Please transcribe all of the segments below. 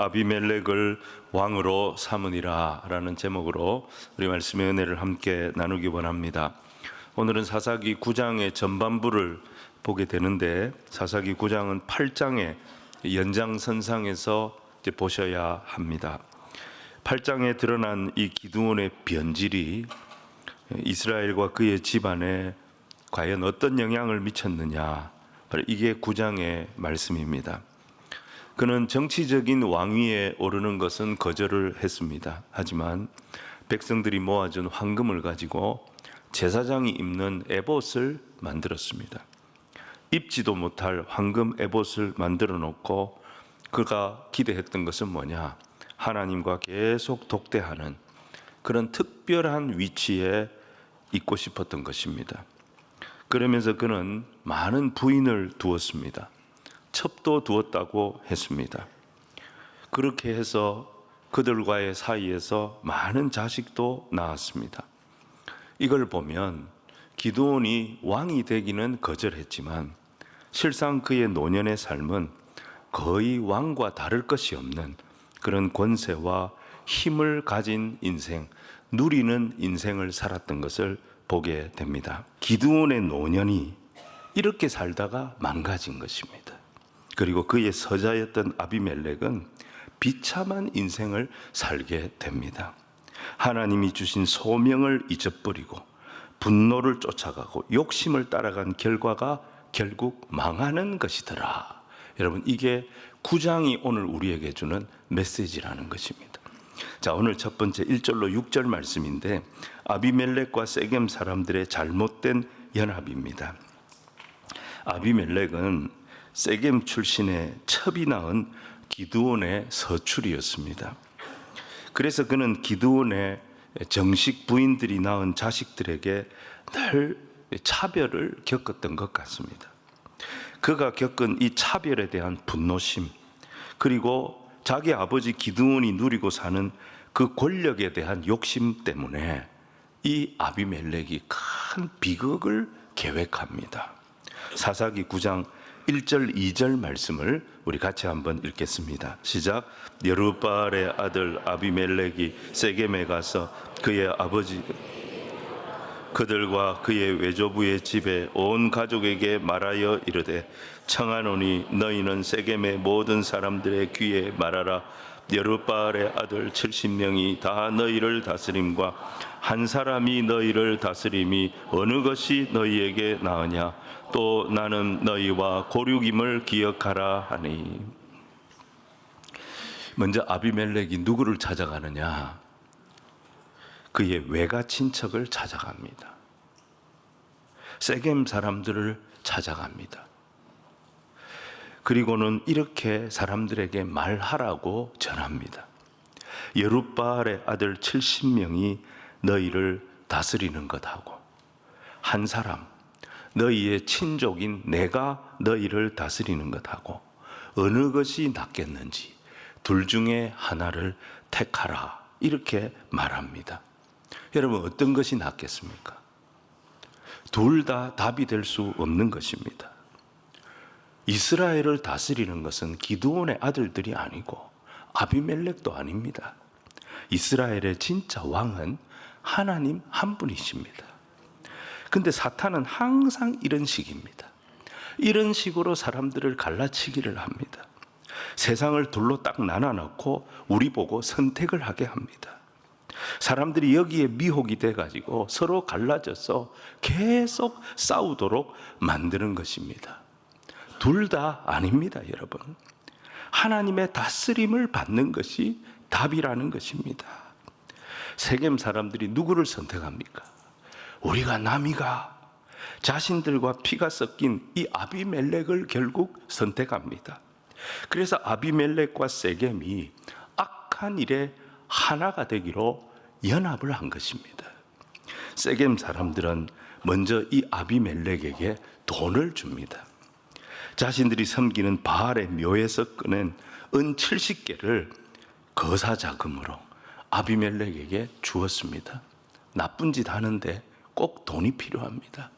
아비멜렉을 왕으로 삼으니라라는 제목으로 우리 말씀의 은혜를 함께 나누기 원합니다. 오늘은 사사기 9장의 전반부를 보게 되는데 사사기 9장은 8장의 연장선상에서 이제 보셔야 합니다. 8장에 드러난 이 기드온의 변질이 이스라엘과 그의 집안에 과연 어떤 영향을 미쳤느냐 바로 이게 9장의 말씀입니다. 그는 정치적인 왕위에 오르는 것은 거절을 했습니다. 하지만 백성들이 모아준 황금을 가지고 제사장이 입는 에봇을 만들었습니다. 입지도 못할 황금 에봇을 만들어 놓고 그가 기대했던 것은 뭐냐? 하나님과 계속 독대하는 그런 특별한 위치에 있고 싶었던 것입니다. 그러면서 그는 많은 부인을 두었습니다. 첩도 두었다고 했습니다. 그렇게 해서 그들과의 사이에서 많은 자식도 낳았습니다. 이걸 보면 기도원이 왕이 되기는 거절했지만 실상 그의 노년의 삶은 거의 왕과 다를 것이 없는 그런 권세와 힘을 가진 인생, 누리는 인생을 살았던 것을 보게 됩니다. 기드온의 노년이 이렇게 살다가 망가진 것입니다. 그리고 그의 서자였던 아비멜렉은 비참한 인생을 살게 됩니다. 하나님이 주신 소명을 잊어버리고 분노를 쫓아가고 욕심을 따라간 결과가 결국 망하는 것이더라. 여러분, 이게 구장이 오늘 우리에게 주는 메시지라는 것입니다. 자, 오늘 첫 번째 1절로 6절 말씀인데 아비멜렉과 세겜 사람들의 잘못된 연합입니다. 아비멜렉은 세겜 출신의 첩이 낳은 기드온의 서출이었습니다. 그래서 그는 기드온의 정식 부인들이 낳은 자식들에게 늘 차별을 겪었던 것 같습니다. 그가 겪은 이 차별에 대한 분노심, 그리고 자기 아버지 기드온이 누리고 사는 그 권력에 대한 욕심 때문에 이 아비멜렉이 큰 비극을 계획합니다. 사사기 9장 1절 2절 말씀을 우리 같이 한번 읽겠습니다. 시작. 여루발의 아들 아비멜렉이 세겜에 가서 그의 아버지 그들과 그의 외조부의 집에 온 가족에게 말하여 이르되 청하노니 너희는 세겜의 모든 사람들의 귀에 말하라 여룻바알의 아들 70명이 다 너희를 다스림과 한 사람이 너희를 다스림이 어느 것이 너희에게 나으냐 또 나는 너희와 고륙임을 기억하라 하니 먼저 아비멜렉이 누구를 찾아가느냐 그의 외가 친척을 찾아갑니다. 세겜 사람들을 찾아갑니다. 그리고는 이렇게 사람들에게 말하라고 전합니다. 여룻바알의 아들 70명이 너희를 다스리는 것하고 한 사람 너희의 친족인 내가 너희를 다스리는 것하고 어느 것이 낫겠는지 둘 중에 하나를 택하라 이렇게 말합니다. 여러분 어떤 것이 낫겠습니까? 둘 다 답이 될 수 없는 것입니다. 이스라엘을 다스리는 것은 기드온의 아들들이 아니고 아비멜렉도 아닙니다. 이스라엘의 진짜 왕은 하나님 한 분이십니다. 근데 사탄은 항상 이런 식입니다. 이런 식으로 사람들을 갈라치기를 합니다. 세상을 둘로 딱 나눠 놓고 우리 보고 선택을 하게 합니다. 사람들이 여기에 미혹이 돼 가지고 서로 갈라져서 계속 싸우도록 만드는 것입니다. 둘 다 아닙니다, 여러분. 하나님의 다스림을 받는 것이 답이라는 것입니다. 세겜 사람들이 누구를 선택합니까? 우리가 남이가 자신들과 피가 섞인 이 아비멜렉을 결국 선택합니다. 그래서 아비멜렉과 세겜이 악한 일에 하나가 되기로 연합을 한 것입니다. 세겜 사람들은 먼저 이 아비멜렉에게 돈을 줍니다. 자신들이 섬기는 바알의 묘에서 꺼낸 은 70개를 거사 자금으로 아비멜렉에게 주었습니다. 나쁜 짓 하는데 꼭 돈이 필요합니다.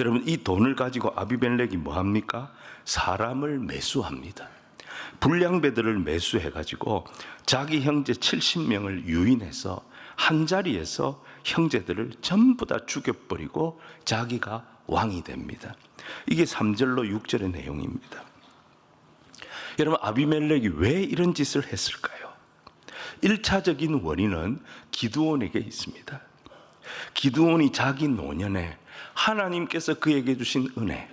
여러분 이 돈을 가지고 아비멜렉이 뭐 합니까? 사람을 매수합니다. 불량배들을 매수해 가지고 자기 형제 70명을 유인해서 한 자리에서 형제들을 전부 다 죽여버리고 자기가 왕이 됩니다. 이게 3절로 6절의 내용입니다. 여러분 아비멜렉이 왜 이런 짓을 했을까요? 1차적인 원인은 기드온에게 있습니다. 기드온이 자기 노년에 하나님께서 그에게 주신 은혜,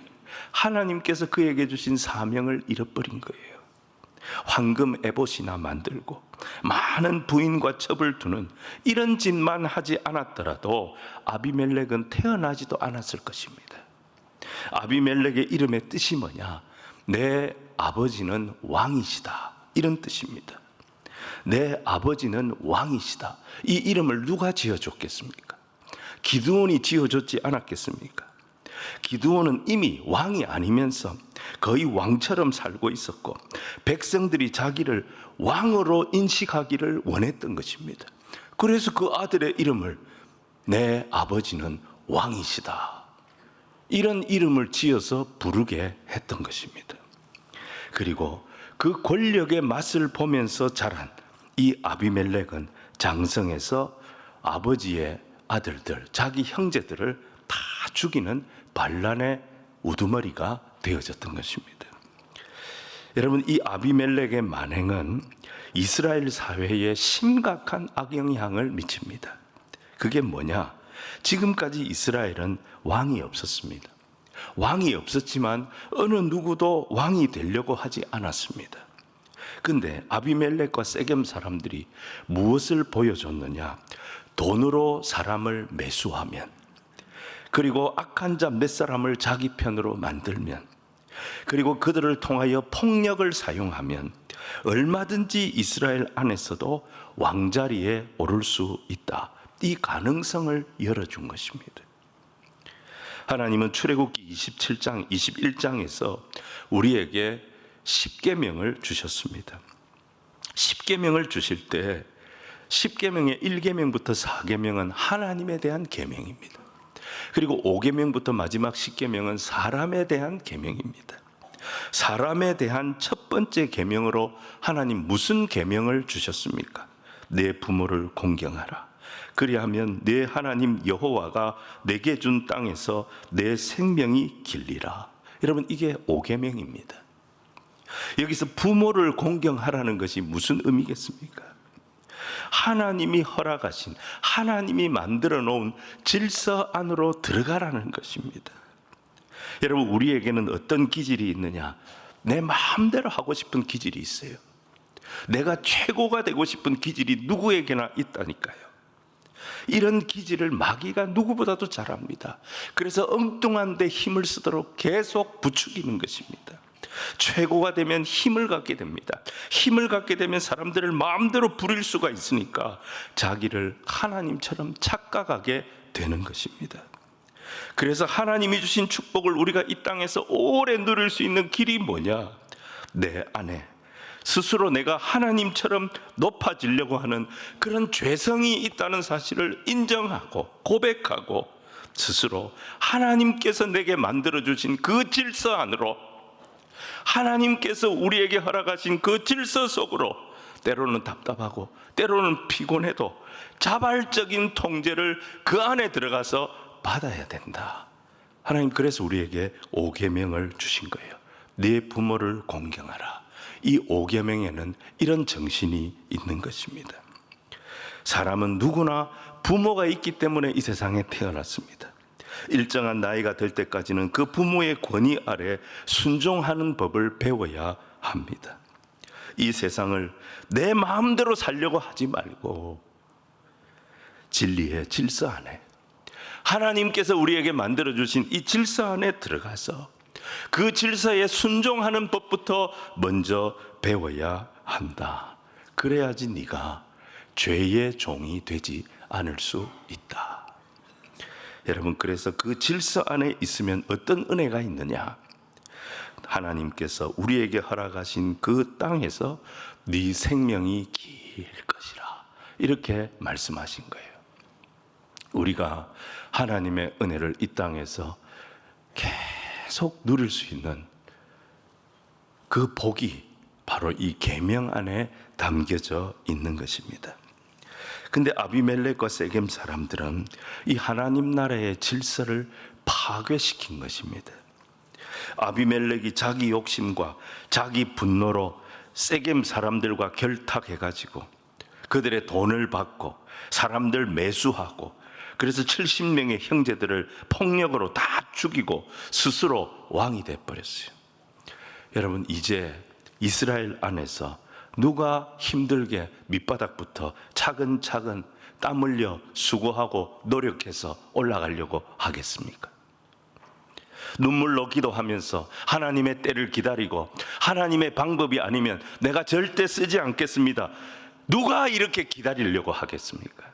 하나님께서 그에게 주신 사명을 잃어버린 거예요. 황금 에봇이나 만들고 많은 부인과 첩을 두는 이런 짓만 하지 않았더라도 아비멜렉은 태어나지도 않았을 것입니다. 아비멜렉의 이름의 뜻이 뭐냐? 내 아버지는 왕이시다. 이런 뜻입니다. 내 아버지는 왕이시다. 이 이름을 누가 지어줬겠습니까? 기드온이 지어줬지 않았겠습니까? 기드온은 이미 왕이 아니면서 거의 왕처럼 살고 있었고 백성들이 자기를 왕으로 인식하기를 원했던 것입니다. 그래서 그 아들의 이름을 내 아버지는 왕이시다. 이런 이름을 지어서 부르게 했던 것입니다. 그리고 그 권력의 맛을 보면서 자란 이 아비멜렉은 장성에서 아버지의 아들들, 자기 형제들을 다 죽이는 반란의 우두머리가 되어졌던 것입니다. 여러분 이 아비멜렉의 만행은 이스라엘 사회에 심각한 악영향을 미칩니다. 그게 뭐냐? 지금까지 이스라엘은 왕이 없었습니다. 왕이 없었지만 어느 누구도 왕이 되려고 하지 않았습니다. 근데 아비멜렉과 세겜 사람들이 무엇을 보여줬느냐? 돈으로 사람을 매수하면 그리고 악한 자 몇 사람을 자기 편으로 만들면 그리고 그들을 통하여 폭력을 사용하면 얼마든지 이스라엘 안에서도 왕자리에 오를 수 있다. 이 가능성을 열어준 것입니다. 하나님은 출애굽기 27장, 21장에서 우리에게 10계명을 주셨습니다. 10계명을 주실 때 10계명의 1계명부터 4계명은 하나님에 대한 계명입니다. 그리고 5계명부터 마지막 10계명은 사람에 대한 계명입니다. 사람에 대한 첫 번째 계명으로 하나님 무슨 계명을 주셨습니까? 내 부모를 공경하라. 그리하면 내 하나님 여호와가 내게 준 땅에서 내 생명이 길리라. 여러분 이게 5계명입니다. 여기서 부모를 공경하라는 것이 무슨 의미겠습니까? 하나님이 허락하신 하나님이 만들어 놓은 질서 안으로 들어가라는 것입니다. 여러분 우리에게는 어떤 기질이 있느냐? 내 마음대로 하고 싶은 기질이 있어요. 내가 최고가 되고 싶은 기질이 누구에게나 있다니까요. 이런 기질을 마귀가 누구보다도 잘합니다. 그래서 엉뚱한데 힘을 쓰도록 계속 부추기는 것입니다. 최고가 되면 힘을 갖게 됩니다. 힘을 갖게 되면 사람들을 마음대로 부릴 수가 있으니까 자기를 하나님처럼 착각하게 되는 것입니다. 그래서 하나님이 주신 축복을 우리가 이 땅에서 오래 누릴 수 있는 길이 뭐냐? 내 안에 스스로 내가 하나님처럼 높아지려고 하는 그런 죄성이 있다는 사실을 인정하고 고백하고 스스로 하나님께서 내게 만들어 주신 그 질서 안으로 하나님께서 우리에게 허락하신 그 질서 속으로 때로는 답답하고 때로는 피곤해도 자발적인 통제를 그 안에 들어가서 받아야 된다. 하나님 그래서 우리에게 오계명을 주신 거예요. 네 부모를 공경하라. 이 오계명에는 이런 정신이 있는 것입니다. 사람은 누구나 부모가 있기 때문에 이 세상에 태어났습니다. 일정한 나이가 될 때까지는 그 부모의 권위 아래 순종하는 법을 배워야 합니다. 이 세상을 내 마음대로 살려고 하지 말고 진리의 질서 안에 하나님께서 우리에게 만들어 주신 이 질서 안에 들어가서 그 질서에 순종하는 법부터 먼저 배워야 한다. 그래야지 네가 죄의 종이 되지 않을 수 있다. 여러분 그래서 그 질서 안에 있으면 어떤 은혜가 있느냐? 하나님께서 우리에게 허락하신 그 땅에서 네 생명이 길 것이라 이렇게 말씀하신 거예요. 우리가 하나님의 은혜를 이 땅에서 계속 누릴 수 있는 그 복이 바로 이 계명 안에 담겨져 있는 것입니다. 근데 아비멜렉과 세겜 사람들은 이 하나님 나라의 질서를 파괴시킨 것입니다. 아비멜렉이 자기 욕심과 자기 분노로 세겜 사람들과 결탁해 가지고 그들의 돈을 받고 사람들 매수하고 그래서 70명의 형제들을 폭력으로 다 죽이고 스스로 왕이 돼 버렸어요. 여러분 이제 이스라엘 안에서 누가 힘들게 밑바닥부터 차근차근 땀 흘려 수고하고 노력해서 올라가려고 하겠습니까? 눈물로 기도하면서 하나님의 때를 기다리고 하나님의 방법이 아니면 내가 절대 쓰지 않겠습니다. 누가 이렇게 기다리려고 하겠습니까?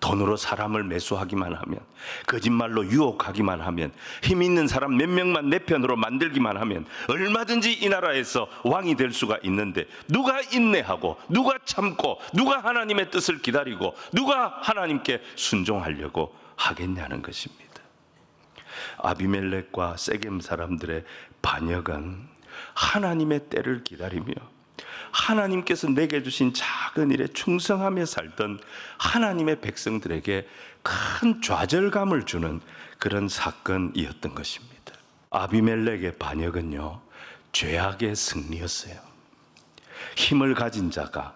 돈으로 사람을 매수하기만 하면 거짓말로 유혹하기만 하면 힘 있는 사람 몇 명만 내 편으로 만들기만 하면 얼마든지 이 나라에서 왕이 될 수가 있는데 누가 인내하고 누가 참고 누가 하나님의 뜻을 기다리고 누가 하나님께 순종하려고 하겠냐는 것입니다. 아비멜렉과 세겜 사람들의 반역은 하나님의 때를 기다리며 하나님께서 내게 주신 작은 일에 충성하며 살던 하나님의 백성들에게 큰 좌절감을 주는 그런 사건이었던 것입니다. 아비멜렉의 반역은요, 죄악의 승리였어요. 힘을 가진 자가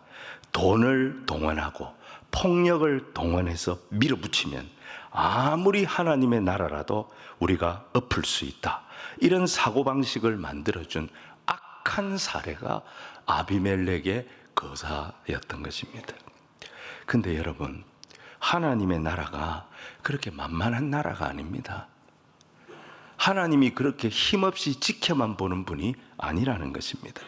돈을 동원하고 폭력을 동원해서 밀어붙이면 아무리 하나님의 나라라도 우리가 엎을 수 있다. 이런 사고방식을 만들어준 악한 사례가 아비멜렉의 거사였던 것입니다. 근데 여러분, 하나님의 나라가 그렇게 만만한 나라가 아닙니다. 하나님이 그렇게 힘없이 지켜만 보는 분이 아니라는 것입니다.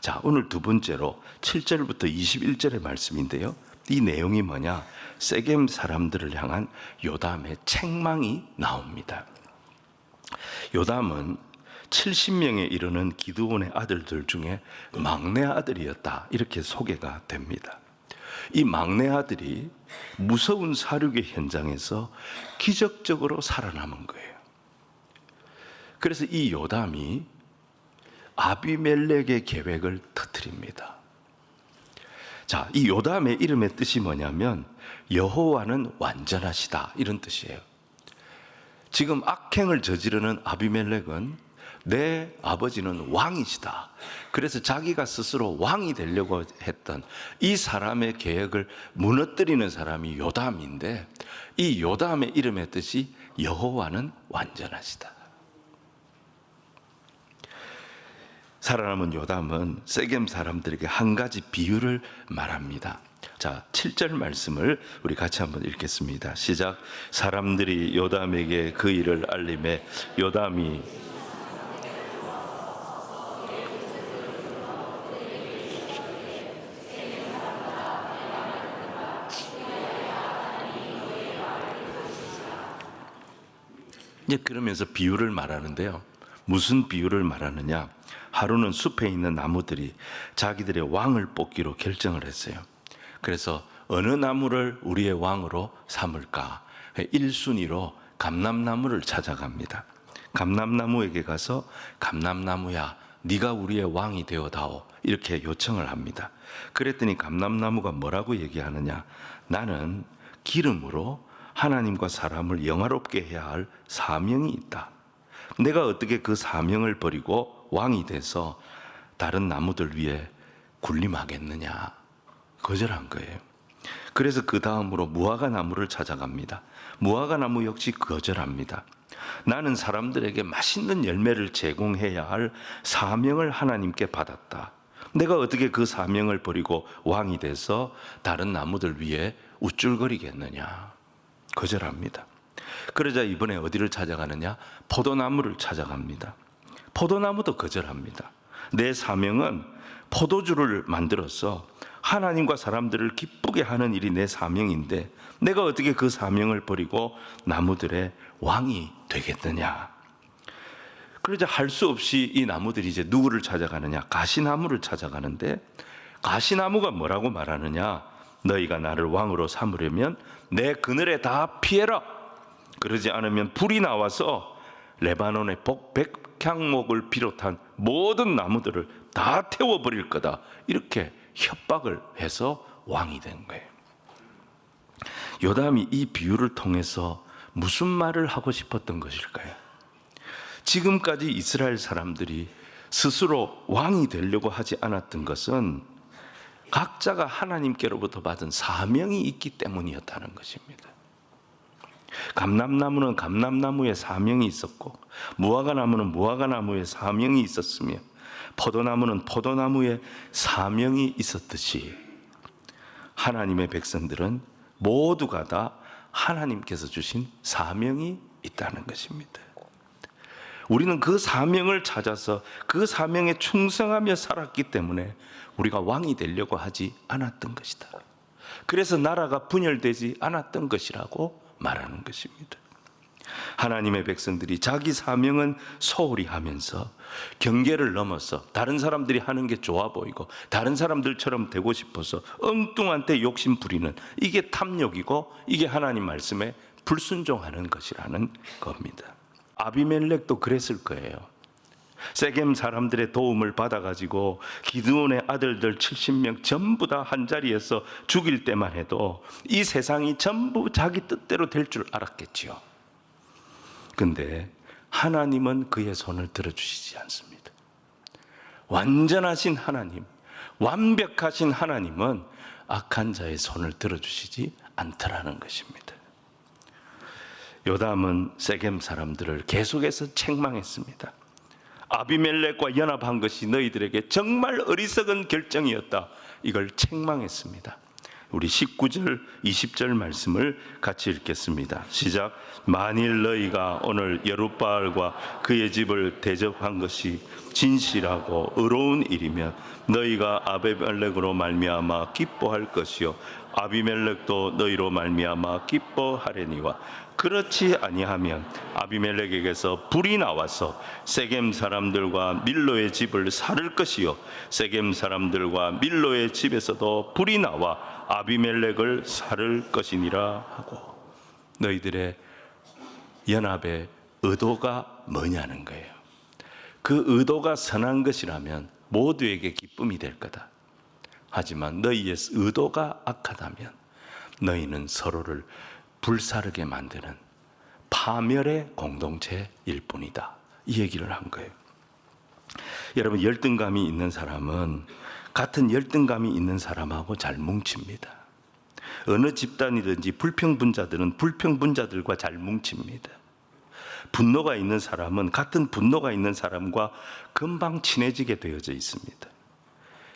자, 오늘 두 번째로 7절부터 21절의 말씀인데요. 이 내용이 뭐냐? 세겜 사람들을 향한 요담의 책망이 나옵니다. 요담은 70명에 이르는 기드온의 아들들 중에 막내 아들이었다. 이렇게 소개가 됩니다. 이 막내 아들이 무서운 사륙의 현장에서 기적적으로 살아남은 거예요. 그래서 이 요담이 아비멜렉의 계획을 터뜨립니다. 자, 이 요담의 이름의 뜻이 뭐냐면 여호와는 완전하시다 이런 뜻이에요. 지금 악행을 저지르는 아비멜렉은 내 아버지는 왕이시다. 그래서 자기가 스스로 왕이 되려고 했던 이 사람의 계획을 무너뜨리는 사람이 요담인데 이 요담의 이름의 뜻이 여호와는 완전하시다. 살아남은 요담은 세겜 사람들에게 한 가지 비유를 말합니다. 자, 7절 말씀을 우리 같이 한번 읽겠습니다. 시작. 사람들이 요담에게 그 일을 알림해 요담이 이제 그러면서 비유를 말하는데요. 무슨 비유를 말하느냐? 하루는 숲에 있는 나무들이 자기들의 왕을 뽑기로 결정을 했어요. 그래서 어느 나무를 우리의 왕으로 삼을까? 1순위로 감람나무를 찾아갑니다. 감람나무에게 가서 감람나무야, 네가 우리의 왕이 되어다오. 이렇게 요청을 합니다. 그랬더니 감람나무가 뭐라고 얘기하느냐? 나는 기름으로 하나님과 사람을 영화롭게 해야 할 사명이 있다. 내가 어떻게 그 사명을 버리고 왕이 돼서 다른 나무들 위에 군림하겠느냐? 거절한 거예요. 그래서 그 다음으로 무화과 나무를 찾아갑니다. 무화과 나무 역시 거절합니다. 나는 사람들에게 맛있는 열매를 제공해야 할 사명을 하나님께 받았다. 내가 어떻게 그 사명을 버리고 왕이 돼서 다른 나무들 위에 우쭐거리겠느냐? 거절합니다. 그러자 이번에 어디를 찾아가느냐? 포도나무를 찾아갑니다. 포도나무도 거절합니다. 내 사명은 포도주를 만들어서 하나님과 사람들을 기쁘게 하는 일이 내 사명인데 내가 어떻게 그 사명을 버리고 나무들의 왕이 되겠느냐? 그러자 할 수 없이 이 나무들이 이제 누구를 찾아가느냐? 가시나무를 찾아가는데 가시나무가 뭐라고 말하느냐? 너희가 나를 왕으로 삼으려면 내 그늘에 다 피해라. 그러지 않으면 불이 나와서 레바논의 복 백향목을 비롯한 모든 나무들을 다 태워버릴 거다. 이렇게 협박을 해서 왕이 된 거예요. 요담이 이 비유를 통해서 무슨 말을 하고 싶었던 것일까요? 지금까지 이스라엘 사람들이 스스로 왕이 되려고 하지 않았던 것은 각자가 하나님께로부터 받은 사명이 있기 때문이었다는 것입니다. 감람나무는 감람나무의 사명이 있었고 무화과나무는 무화과나무의 사명이 있었으며 포도나무는 포도나무의 사명이 있었듯이 하나님의 백성들은 모두가 다 하나님께서 주신 사명이 있다는 것입니다. 우리는 그 사명을 찾아서 그 사명에 충성하며 살았기 때문에 우리가 왕이 되려고 하지 않았던 것이다. 그래서 나라가 분열되지 않았던 것이라고 말하는 것입니다. 하나님의 백성들이 자기 사명은 소홀히 하면서 경계를 넘어서 다른 사람들이 하는 게 좋아 보이고 다른 사람들처럼 되고 싶어서 엉뚱한 데 욕심 부리는 이게 탐욕이고 이게 하나님 말씀에 불순종하는 것이라는 겁니다. 아비멜렉도 그랬을 거예요. 세겜 사람들의 도움을 받아가지고 기드온의 아들들 70명 전부 다 한 자리에서 죽일 때만 해도 이 세상이 전부 자기 뜻대로 될 줄 알았겠지요. 근데 하나님은 그의 손을 들어주시지 않습니다. 완전하신 하나님, 완벽하신 하나님은 악한 자의 손을 들어주시지 않더라는 것입니다. 요담은 세겜 사람들을 계속해서 책망했습니다. 아비멜렉과 연합한 것이 너희들에게 정말 어리석은 결정이었다. 이걸 책망했습니다. 우리 19절, 20절 말씀을 같이 읽겠습니다. 시작. 만일 너희가 오늘 여룻바알과 그의 집을 대접한 것이 진실하고 의로운 일이면 너희가 아비멜렉으로 말미암아 기뻐할 것이요 아비멜렉도 너희로 말미암아 기뻐하려니와 그렇지 아니하면 아비멜렉에게서 불이 나와서 세겜 사람들과 밀로의 집을 살을 것이요 세겜 사람들과 밀로의 집에서도 불이 나와 아비멜렉을 살을 것이니라 하고 너희들의 연합의 의도가 뭐냐는 거예요. 그 의도가 선한 것이라면 모두에게 기쁨이 될 거다. 하지만 너희의 의도가 악하다면 너희는 서로를 불사르게 만드는 파멸의 공동체일 뿐이다. 이 얘기를 한 거예요. 여러분 열등감이 있는 사람은 같은 열등감이 있는 사람하고 잘 뭉칩니다. 어느 집단이든지 불평분자들은 불평분자들과 잘 뭉칩니다. 분노가 있는 사람은 같은 분노가 있는 사람과 금방 친해지게 되어져 있습니다.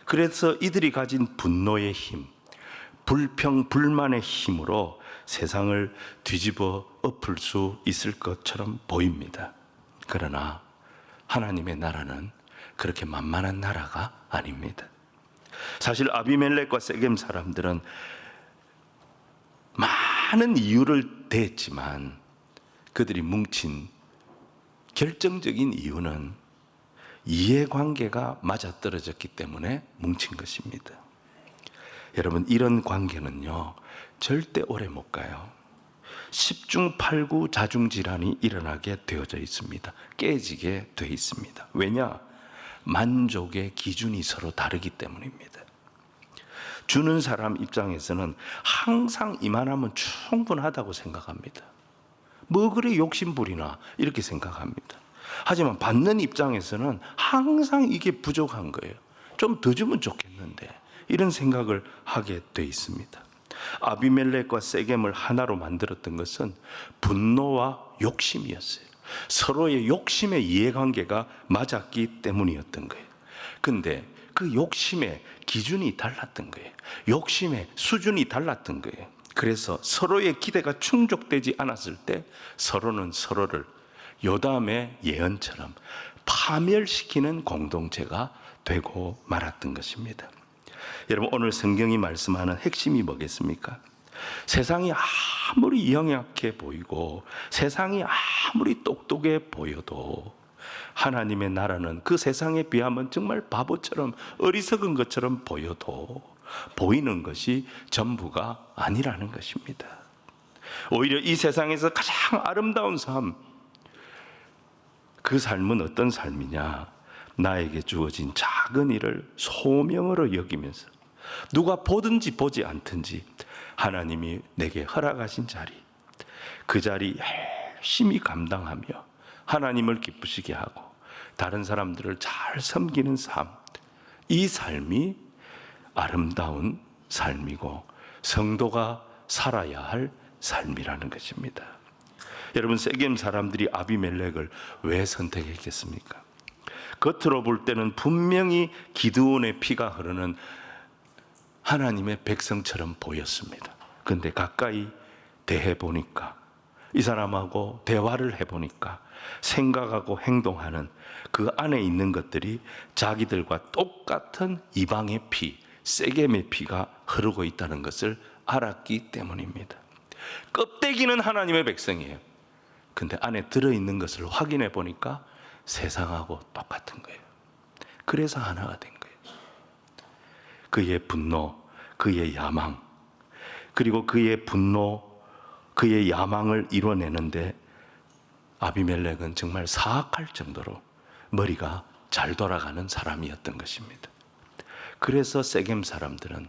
그래서 이들이 가진 분노의 힘, 불평, 불만의 힘으로 세상을 뒤집어 엎을 수 있을 것처럼 보입니다. 그러나 하나님의 나라는 그렇게 만만한 나라가 아닙니다. 사실 아비멜렉과 세겜 사람들은 많은 이유를 대했지만 그들이 뭉친 결정적인 이유는 이해관계가 맞아떨어졌기 때문에 뭉친 것입니다. 여러분 이런 관계는요 절대 오래 못 가요. 10중 8구 자중 질환이 일어나게 되어져 있습니다. 깨지게 돼 있습니다. 왜냐? 만족의 기준이 서로 다르기 때문입니다. 주는 사람 입장에서는 항상 이만하면 충분하다고 생각합니다. 뭐 그래 욕심부리나 이렇게 생각합니다. 하지만 받는 입장에서는 항상 이게 부족한 거예요. 좀 더 주면 좋겠는데 이런 생각을 하게 돼 있습니다. 아비멜렉과 세겜을 하나로 만들었던 것은 분노와 욕심이었어요. 서로의 욕심의 이해관계가 맞았기 때문이었던 거예요. 근데 그 욕심의 기준이 달랐던 거예요. 욕심의 수준이 달랐던 거예요. 그래서 서로의 기대가 충족되지 않았을 때 서로는 서로를 요담의 예언처럼 파멸시키는 공동체가 되고 말았던 것입니다. 여러분 오늘 성경이 말씀하는 핵심이 뭐겠습니까? 세상이 아무리 영약해 보이고 세상이 아무리 똑똑해 보여도 하나님의 나라는 그 세상에 비하면 정말 바보처럼 어리석은 것처럼 보여도 보이는 것이 전부가 아니라는 것입니다. 오히려 이 세상에서 가장 아름다운 삶, 그 삶은 어떤 삶이냐? 나에게 주어진 작은 일을 소명으로 여기면서 누가 보든지 보지 않든지 하나님이 내게 허락하신 자리 그 자리 열심히 감당하며 하나님을 기쁘시게 하고 다른 사람들을 잘 섬기는 삶, 이 삶이 아름다운 삶이고 성도가 살아야 할 삶이라는 것입니다. 여러분 세겜 사람들이 아비멜렉을 왜 선택했겠습니까? 겉으로 볼 때는 분명히 기드온의 피가 흐르는 하나님의 백성처럼 보였습니다. 근데 가까이 대해 보니까 이 사람하고 대화를 해 보니까 생각하고 행동하는 그 안에 있는 것들이 자기들과 똑같은 이방의 피, 세겜의 피가 흐르고 있다는 것을 알았기 때문입니다. 껍데기는 하나님의 백성이에요. 근데 안에 들어 있는 것을 확인해 보니까 세상하고 똑같은 거예요. 그래서 하나가 된 거예요. 그의 분노, 그의 야망, 그리고 그의 분노, 그의 야망을 이뤄내는데 아비멜렉은 정말 사악할 정도로 머리가 잘 돌아가는 사람이었던 것입니다. 그래서 세겜 사람들은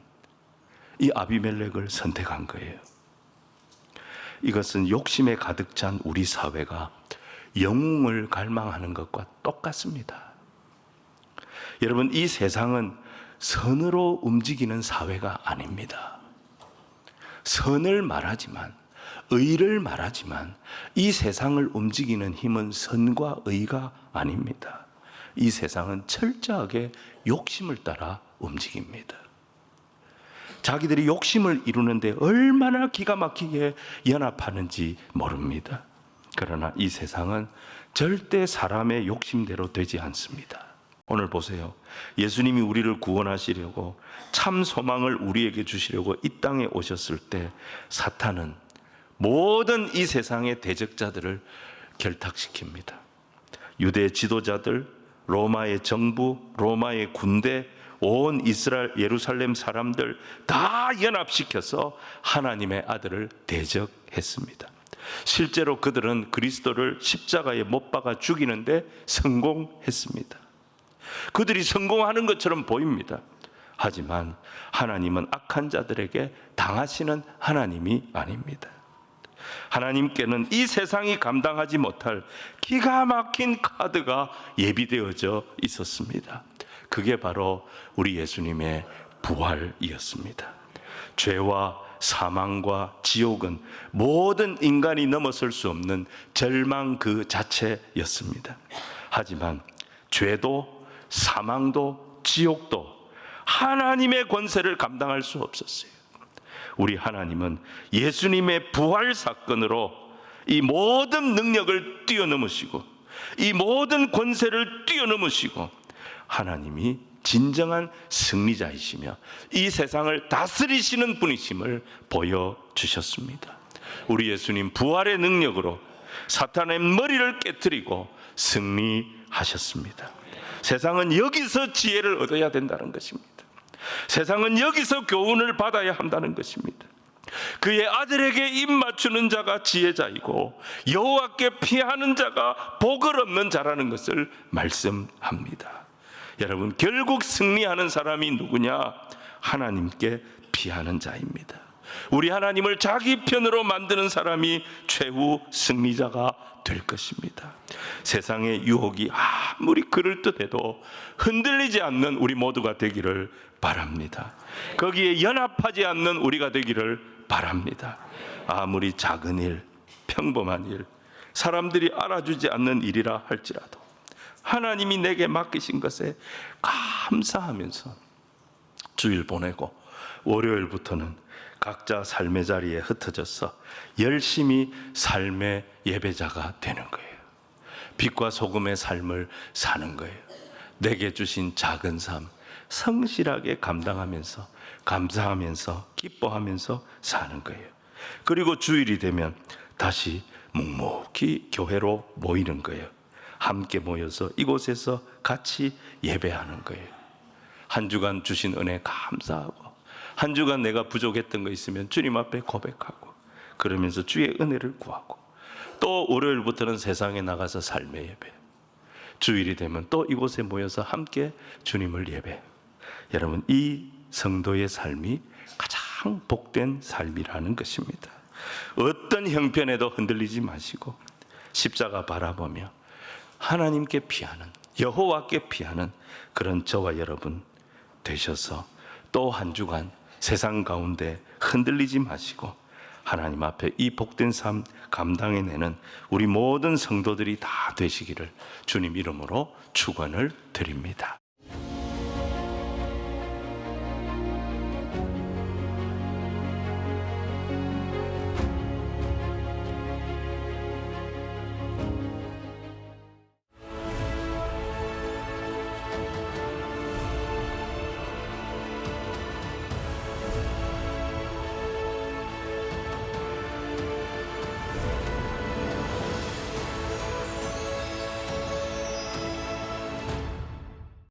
이 아비멜렉을 선택한 거예요. 이것은 욕심에 가득 찬 우리 사회가 영웅을 갈망하는 것과 똑같습니다. 여러분, 이 세상은 선으로 움직이는 사회가 아닙니다. 선을 말하지만, 의를 말하지만, 이 세상을 움직이는 힘은 선과 의가 아닙니다. 이 세상은 철저하게 욕심을 따라 움직입니다. 자기들이 욕심을 이루는데 얼마나 기가 막히게 연합하는지 모릅니다. 그러나 이 세상은 절대 사람의 욕심대로 되지 않습니다. 오늘 보세요. 예수님이 우리를 구원하시려고 참 소망을 우리에게 주시려고 이 땅에 오셨을 때 사탄은 모든 이 세상의 대적자들을 결탁시킵니다. 유대 지도자들, 로마의 정부, 로마의 군대, 온 이스라엘 예루살렘 사람들 다 연합시켜서 하나님의 아들을 대적했습니다. 실제로 그들은 그리스도를 십자가에 못 박아 죽이는데 성공했습니다. 그들이 성공하는 것처럼 보입니다. 하지만 하나님은 악한 자들에게 당하시는 하나님이 아닙니다. 하나님께는 이 세상이 감당하지 못할 기가 막힌 카드가 예비되어져 있었습니다. 그게 바로 우리 예수님의 부활이었습니다. 죄와 사망과 지옥은 모든 인간이 넘어설 수 없는 절망 그 자체였습니다. 하지만 죄도 사망도 지옥도 하나님의 권세를 감당할 수 없었어요. 우리 하나님은 예수님의 부활 사건으로 이 모든 능력을 뛰어넘으시고 이 모든 권세를 뛰어넘으시고 하나님이 진정한 승리자이시며 이 세상을 다스리시는 분이심을 보여주셨습니다. 우리 예수님 부활의 능력으로 사탄의 머리를 깨뜨리고 승리하셨습니다. 세상은 여기서 지혜를 얻어야 된다는 것입니다. 세상은 여기서 교훈을 받아야 한다는 것입니다. 그의 아들에게 입 맞추는 자가 지혜자이고 여호와께 피하는 자가 복을 얻는 자라는 것을 말씀합니다. 여러분 결국 승리하는 사람이 누구냐? 하나님께 피하는 자입니다. 우리 하나님을 자기 편으로 만드는 사람이 최후 승리자가 될 것입니다. 세상의 유혹이 아무리 그럴듯해도 흔들리지 않는 우리 모두가 되기를 바랍니다. 거기에 연합하지 않는 우리가 되기를 바랍니다. 아무리 작은 일, 평범한 일, 사람들이 알아주지 않는 일이라 할지라도 하나님이 내게 맡기신 것에 감사하면서 주일 보내고 월요일부터는 각자 삶의 자리에 흩어져서 열심히 삶의 예배자가 되는 거예요. 빛과 소금의 삶을 사는 거예요. 내게 주신 작은 삶 성실하게 감당하면서 감사하면서 기뻐하면서 사는 거예요. 그리고 주일이 되면 다시 묵묵히 교회로 모이는 거예요. 함께 모여서 이곳에서 같이 예배하는 거예요. 한 주간 주신 은혜 감사하고 한 주간 내가 부족했던 거 있으면 주님 앞에 고백하고 그러면서 주의 은혜를 구하고 또 월요일부터는 세상에 나가서 삶의 예배 주일이 되면 또 이곳에 모여서 함께 주님을 예배. 여러분 이 성도의 삶이 가장 복된 삶이라는 것입니다. 어떤 형편에도 흔들리지 마시고 십자가 바라보며 하나님께 피하는 여호와께 피하는 그런 저와 여러분 되셔서 또 한 주간 세상 가운데 흔들리지 마시고 하나님 앞에 이 복된 삶 감당해내는 우리 모든 성도들이 다 되시기를 주님 이름으로 축원을 드립니다.